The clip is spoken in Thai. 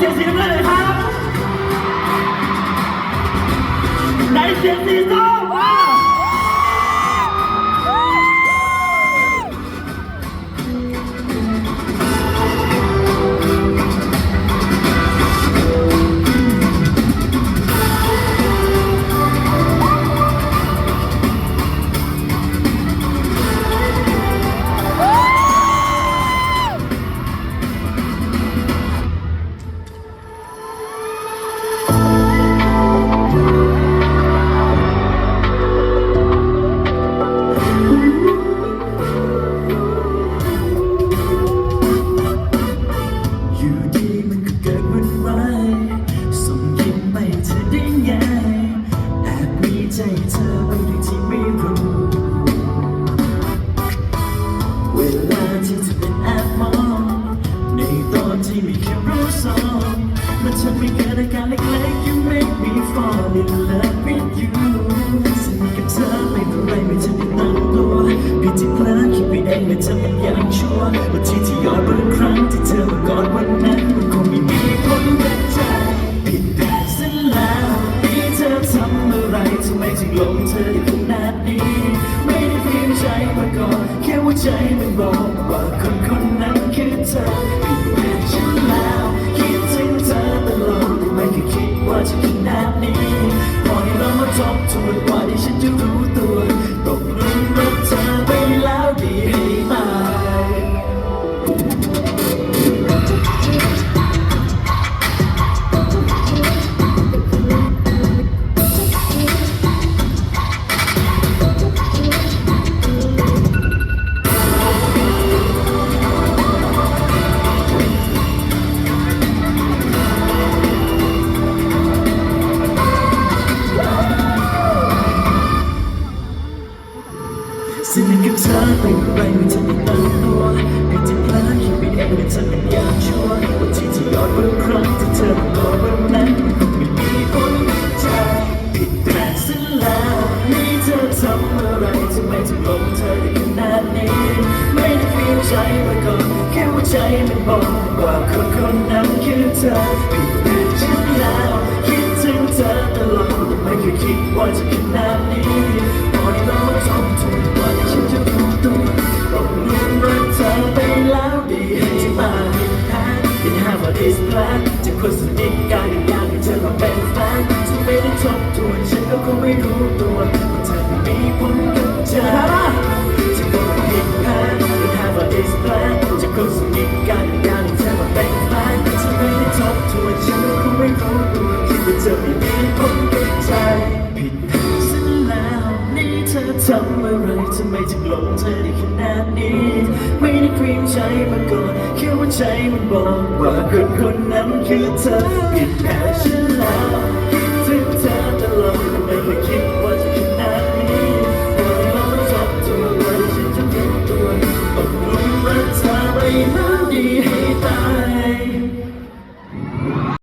เสียงสีน้ำเงินเลยครับไหนเสียงสีส้ม มันทำให้เกิดอาการเล็กๆ You make me fall in love with you สนิทกับเธอไม่เท่าไรไม่ทันได้ตั้งตัวพี่ที่พลอคิดไปเองไม่ทำมันย่างชัวร์ว่าที่ที่ย้อดบางครั้งที่เธอมากอดวันนั้นมันคงไม่มีคนรักใจผิดแผนซะแล้วนี่เธอทำอะไรทำไมถึงหลงเธอได้ขนาดนี้ไม่ได้เพียงใจมาก่อนแค่ว่าใจมันบอกว่าคนคนนั้นคือเธอ ทบทว กับเธอไปไรไม่ทันได้ตั้งตัวไอ้ที่เพลอคิดไปเองไม่ทันเป็นอย่างชัวร์ว่าที่ที่ยอดบางครั้งที่เธอมาก่อวันนั้นไม่มีคนเข้าใจผิดแผนซะแล้วนี่เธอทำอะไรทำไมถึงหลงเธอได้ขนาดนี้ไม่ได้เปลี่ยนใจมาก่อนแค่ว่าใจมันบอกว่าคนคนนั้นคือเธอผิดแผนฉันแล้วคิดถึงเธอตลอดแต่ไม่เคยคิดว่าจะขนาด this plan จะคนสนิทกันอยากให้เธอมาเป็นแฟนที่ไม่ได้ทบทวนฉันก็คงไม่รู้ตัวว่าเธอไม่มีผลกับใจจะคนผิดแผน Didn't have a this plan จะคนสนิทกันอยากให้เธอมาเป็นแฟนที่ไม่ได้ทบทวนฉันก็คงไม่รู้ตัวคิดว่าเธอไม่มีผลกับใจผิดแผนซะแล้วนี่เธอทำอะไรทำไมถึงหลงเธอได้ขนาดนี้ เกรงใจมาก่อนคิดว่าใจมันบอกว่าคนคนนั้นคือเธอผิดแพ้ฉันแล้ว